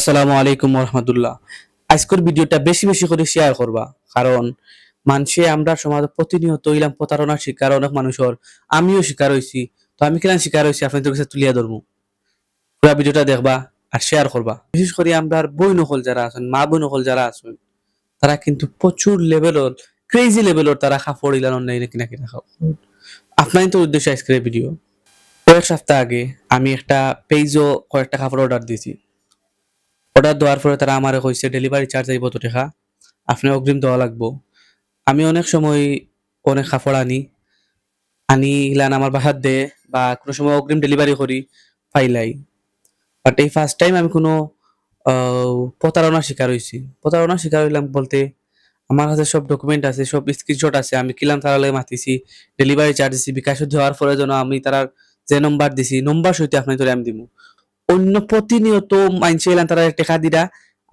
আসসালামু আলাইকুম রহমতুল্লাহ আজকের ভিডিওটা বেশি বেশি করে শেয়ার করবা, কারণ মানুষে আমরা সমাজ প্রতিনিয়ত ইলাম প্রতারণার শিকার অনেক মানুষের, আমিও শিকার হইছি। তো আমি কেন শিকার হইছি, আপনাদের কাছে তুলিয়া ধরবো। পুরা ভিডিওটা দেখবা আর শেয়ার করবা। বিশেষ করে আমরা বই নকল যারা আছেন, মা বই নকল যারা আছেন, তারা কিন্তু প্রচুর লেভেলর ক্রেজি লেভেলর তারা কাপড় ইলান নাই নাকি নাকি রাখা আপনার তো উদ্দেশ্য আজকের ভিডিও কয়েক সপ্তাহ আগে আমি একটা পেজও কয়েকটা কাপড় অর্ডার দিয়েছি। অর্ডার দেওয়ার পরে তারা আমার কইছে ডেলিভারি চার্জ আইব তো টাকা। আপনি অগ্রিম দেওয়া লাগবো। আমি অনেক সময় অনেক কাপড় আনি আনি ইলান আমার বাহাত দে বা কোনো সময় অগ্রিম ডেলিভারি করি, পাইলাই। বাট এই ফার্স্ট টাইম আমি কোনো প্রতারণার শিকার হয়েছি প্রতারণার শিকার হইলাম বলতে আমার কাছে সব ডকুমেন্ট আছে, সব স্ক্রিনশট আছে, আমি কিলাম তারা লাগে মাতিছি ডেলিভারি চার্জ দিছি। বিকাশ দেওয়ার পরে যেন আমি তারা যে নম্বর দিছি নম্বর সহিত আপনি তোরে আমি দিমু। অন্য প্রতিনিয়ত মাইনছে এলাম তারা টেকা দিরা,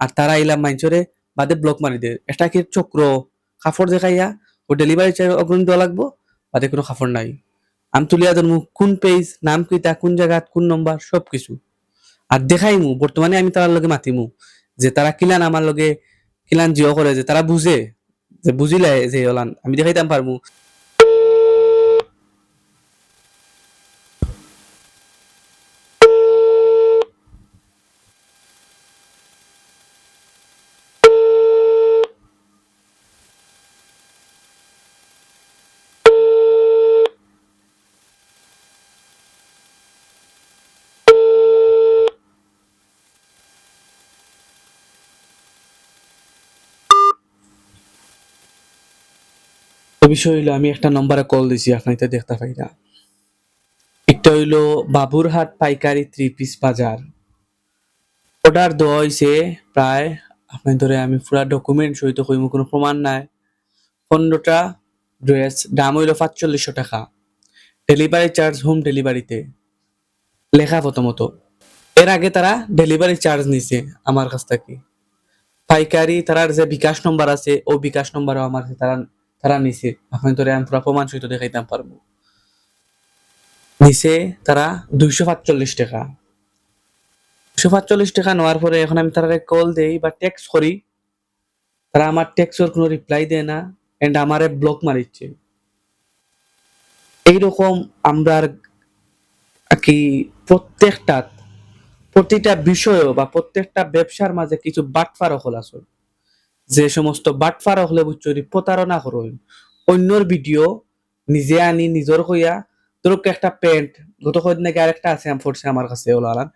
আর তারা এলাম মাইনচরে বাদে ব্লক মারি দে এটা কি চক্র? কাপড় দেখাইয়া ও ডেলিভারি চাই অগ্রণী দেওয়া লাগবো? বাদে কোনো কাপড় নাই। আমি তুলিয়া ধরমু, কোন পেজ নাম কিতা কোন জায়গা, কোন নম্বর সব কিছু আর দেখাইমু, বর্তমানে আমি তার লগে মাতিমু, যে তারা কিলান আমার লগে, কিলান জিও করে, যে তারা বুঝে, যে বুঝিলে যে ওলান, আমি দেখাইতাম পারমু। বিষয় হইল, আমি একটা নম্বরে কল দিছি আপনি তো দেখতে পাই না। একটা হইল, বাবুরহাট পাইকারি থ্রি পিস বাজার। অর্ডার দেওয়া হয়েছে প্রায় আপনি ধরে আমি পুরা ডকুমেন্ট সহিত কইমু, কোনো প্রমাণ নাই। পনেরোটা ড্রেস দাম হইল পাঁচচল্লিশশো টাকা। ডেলিভারি চার্জ হোম ডেলিভারিতে লেখা প্রথমত। এর আগে তারা ডেলিভারি চার্জ নিছে আমার কাছ থেকে। পাইকারি, তারার যে বিকাশ নম্বর আছে, ও বিকাশ নম্বরও আমার তারা তারা নিছে। আপনি তোরে আমি পুরা প্রমাণ সহিত দেখাইতাম পারব। নিছে তারা দুইশো পাঁচচল্লিশ টাকা। দুইশো পাঁচচল্লিশ টাকা নেওয়ার পরে এখন আমি তারা কল দেই বা টেক্সট করি। তারা আমার টেক্সটের কোনো রিপ্লাই দেয় না এন্ড আমারে ব্লক মারিচ্ছে। এইরকম আমরা কি প্রত্যেকটা, প্রতিটা বিষয় বা প্রত্যেকটা ব্যবসার মাঝে কিছু বাটফার হল আসল যে সমস্ত বাটফার হলে বুঝছ প্রতারণা করুন। অন্যর ভিডিও নিজে আনি নিজর কইয়া ধরুক একটা প্যান্ট গত কদিন নাকি আরেকটা আছে আমি আমার কাছে ওলা আলান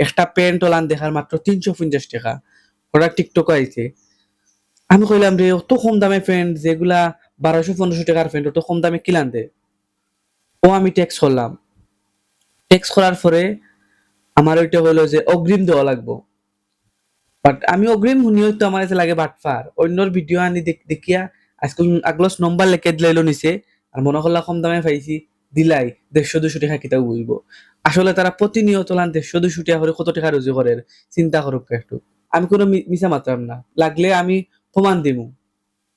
একটা প্যান্ট ওলান দেখার মাত্র তিনশো পঞ্চাশ টাকা। ওরা টিকটক আইছে আমি কইলাম রে অত কম দামে প্যান্ট যেগুলা বারোশো পনেরোশো টাকার প্যান্ট অত কম দামে কিলান দে? ও, আমি ট্যাক্স করলাম। ট্যাক্স করার পরে আমার ওইটা হলো যে অগ্রিম দেওয়া লাগবো। বাট আমি অগ্রিম শুনিও তো আমার কাছে লাগে বাটফার অন্যর ভিডিও আনি দেখ- দেখিয়া, আজকাল আগলস নম্বর লেখে দিলাইলো নিছে আর মনে করলা কম দামে পাইছি, দিলাই, দেড়শো দুশো টাকা কিতাব বুঝব আসলে তারা প্রতিনিয়ত লান দেড়শো দুশো টাকা করে কত টাকা রুজু করে চিন্তা করুক একটু আমি কোনো মি- মিছা মাত্রাম না। লাগলে আমি প্রমাণ দিমু।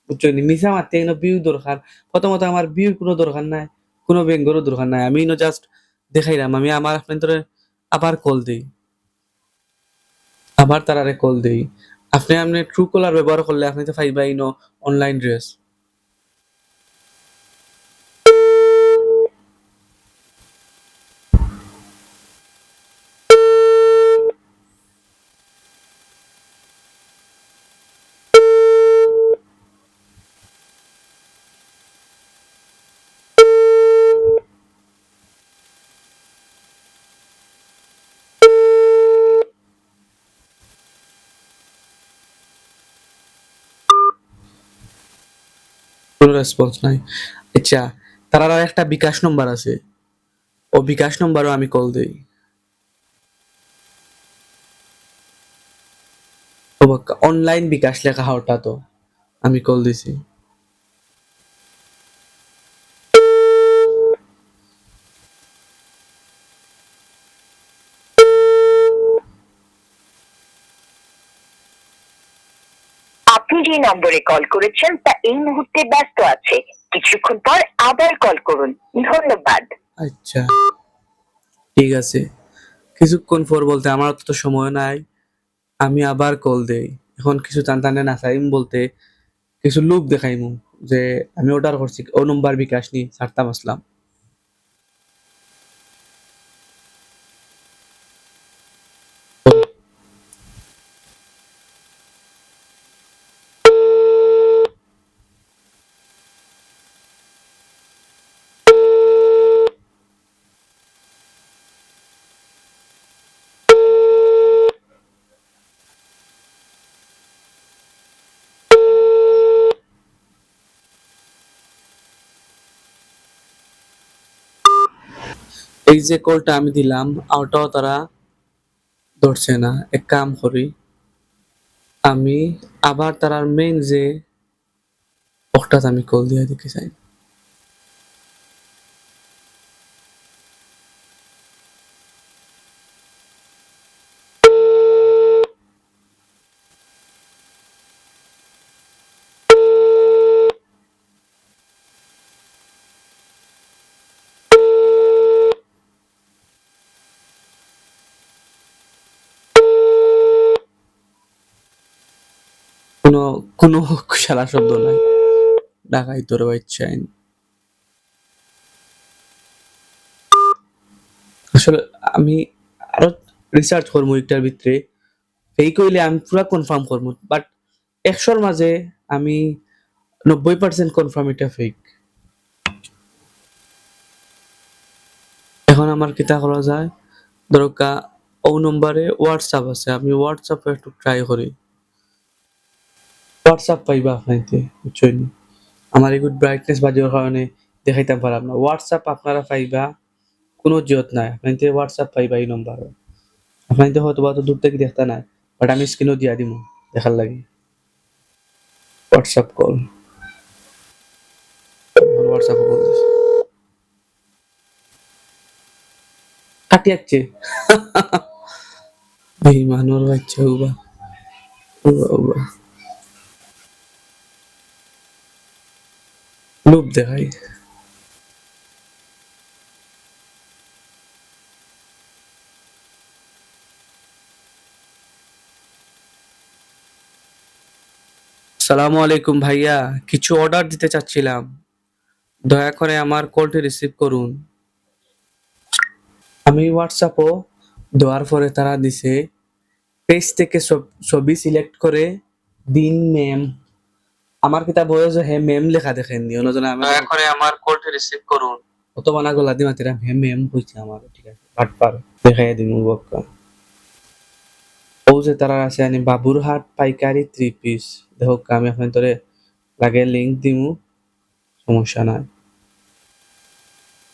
বুঝছ নি? মিছা মারতে এনে বিউ দরকার প্রথমত আমার বিউর কোনো দরকার নাই, কোনো বেঙ্গরও দরকার নাই। আমি জাস্ট দেখাইলাম আমি আমার আপনাদের আবার কল দিই আবার তারা রেকল দেই। আপনি আপনি ট্রু কলার ব্যবহার করলে আপনি তো পাইবাই ন অনলাইন ড্রেস কোনো রেসপন্স নাই। আচ্ছা তার আর একটা বিকাশ নম্বর আছে। ও বিকাশ নম্বরও আমি কল দেই। অনলাইন বিকাশ লেখা হওয়াটা তো আমি কল দিছি। যে নম্বরে কল করেছেন, তা এই মুহূর্তে ব্যস্ত আছে। কিছুক্ষণ পর আবার কল করুন। ধন্যবাদ। আচ্ছা ঠিক আছে। কিছুক্ষণ পর বলতে আমার তো সময় নাই, আমি আবার কল দেই। এখন কিছু টান টানে নাচাইম বলতে, কিছু লোক দেখাইমু যে আমি অর্ডার করছি, ও নম্বর বিকাশ নি, সারতাম আসলাম। এই যে কলটা আমি দিলাম ওটাও তারা ধরছে না। এক কাম করি, আমি আবার তারার মেন যে ওটাতে আমি কল দিয়ে দিতে চাই। কোনো কোনো সারা শব্দ নাই। ঢাকাই তোর আইন আসলে আমি আরও রিসার্চ করব একটার ভিতরে। এই কইলে আমি পুরা কনফার্ম করব বাট একশোর মাঝে আমি নব্বই পার্সেন্ট কনফার্ম এটা ফেক এখন আমার কিতা করা যায়? দরকা ও নম্বরে হোয়াটসঅ্যাপ আছে, আমি হোয়াটসঅ্যাপে একটু ট্রাই করি। হোয়াটসঅ্যাপ পাইবা আপনাইতে বুঝছেন আমার এগুলো ব্রাইটনেস বাজার কারণে দেখাইতাম পারলাম না। হোয়াটসঅ্যাপ আপনারা পাইবা? কোনো জিয়ত নাই। আপনাইতে হোয়াটসঅ্যাপ পাইবা এই নম্বর আপনাইতে হয়তো বা তো দূর থেকে দেখতা নাই বাট আমি স্ক্রিনও দিয়া দিমু, দেখার লাগি। হোয়াটসঅ্যাপ কল হোয়াটসঅ্যাপ কল কাটি যাচ্ছে। এই মানুষ বাচ্চা উবা উবা। লোভ দেখাই। সালামু আলাইকুম ভাইয়া, কিছু অর্ডার দিতে চাচ্ছিলাম। দয়া করে আমার কলটি রিসিভ করুন। আমি হোয়াটসঅ্যাপও দেওয়ার পরে তারা দিছে। পেজ থেকে সব- ছবি সিলেক্ট করে দিন ম্যাম আমার কিতাব হয়ে যে হে মেম লেখা দেখেন নি অন্যজনে আমি দয়া করে আমার কলটি রিসিভ করুন অত বানা গলা দি মাতিরাম হে ম্যাম কইছে আমার ঠিক আছে। পাট পার দেখাই দিন বক্কা। ও যে তারা আছে আনি বাবুরহাট পাইকারি থ্রি পিস দেখো আমি এখন তোরে লাগে লিংক দিমু সমস্যা নাই।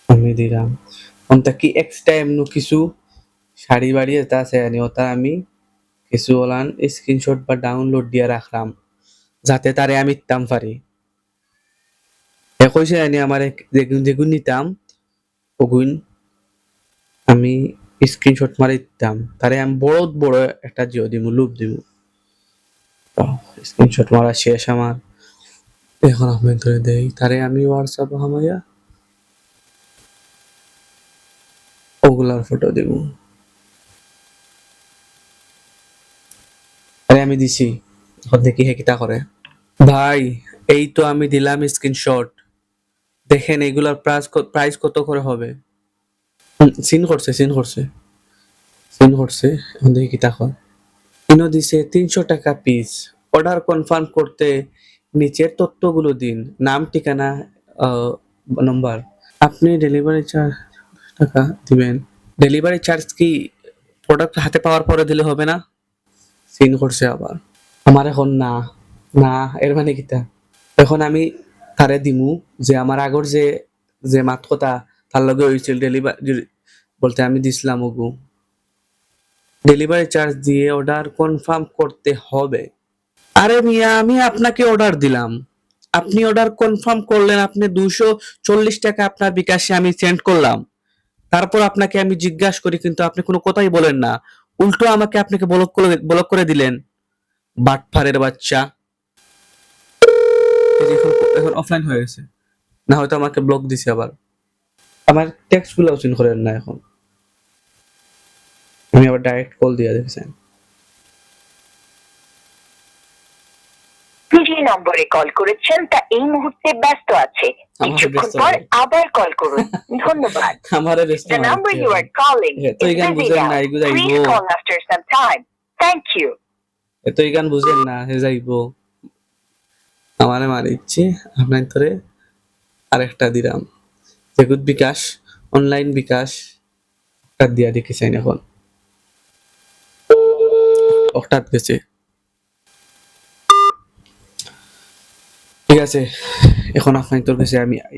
আমি দিলাম অন্তা কি এক্সট্রা এমন কিছু শাড়ি বাড়ি এটা আছে আনি ওটা আমি কিছু ওলান স্ক্রিনশট বা ডাউনলোড দিয়ে রাখলাম যাতে তারে আমি ইতাম পারি। এ কইছে আনি আমার যেগুন যেগুন নিতাম ওগুন আমি স্ক্রিনশট মারি দিতাম। তারে আমি বড় বড় একটা জিও দিব লুপ দিব স্ক্রিনশট মারা শেষ আমার এখন আমি ধরে দেই। তারে আমি হোয়াটসঅ্যাপ হামাইয়া ওগুলার ফটো দিব আমি দিছি। এখন দেখি হে কিতা করে। ভাই এই তো আমি দিলাম স্ক্রিনশট দেখেন এগুলার প্রাইস প্রাইস কত করে হবে? সিন করছে সিন করছে। সিন করছে? দেখি কিতা কর ইনো দিছে তিনশো টাকা পিস অর্ডার কনফার্ম করতে নিচের তথ্যগুলো দিন। নাম ঠিকানা নম্বর আপনি ডেলিভারি চার্জ টাকা দিবেন। ডেলিভারি চার্জ কি প্রোডাক্ট হাতে পাওয়ার পরে দিলে হবে না? সিন করছে আবার। আমার এখন না না এর মানে কিতা? এখন আমি তারে দিমু, যে আমার আগর যে যে মাত কথা তার লগে হয়েছিল ডেলিভারি বলতে আমি দিছিলাম ওগু ডেলিভারি চার্জ দিয়ে অর্ডার কনফার্ম করতে হবে। আরে মিয়া, আমি আপনাকে অর্ডার দিলাম। আপনি অর্ডার কনফার্ম করলেন, আপনি দুশো চল্লিশ টাকা আপনার বিকাশে আমি সেন্ড করলাম। তারপর আপনাকে আমি জিজ্ঞাসা করি, কিন্তু আপনি কোনো কথাই বলেন না। উল্টো আমাকে আপনাকে ব্লক করে ব্লক করে দিলেন। বাটফারের বাচ্চা। এখন অফলাইন হয়ে গেছে। না হয়তো আমাকে ব্লক দিছে আবার। আমার টেক্সটগুলো ওজন করেন না এখন। আমি আবার ডাইরেক্ট কল দিয়ে দেখছেন যে নম্বরে কল করেছেন তা এই মুহূর্তে ব্যস্ত আছে। কিছুক্ষণ পর আবার কল করুন। ধন্যবাদ। আমারে ব্যস্ত নাম্বার ইউ আর কলিং তো এই বুঝেন না এগুলাই go call after some time thank you এত এই গান বুঝেন না, হে যাইব। আমারে মারিচ্ছি আপনার ধরে আরেকটা দিলাম। জেগুত বিকাশ অনলাইন বিকাশ একটা দিয়া দেখেছেন এখন। অক্টাত গেছে ঠিক আছে, এখন আপনার তোর কাছে আমি আই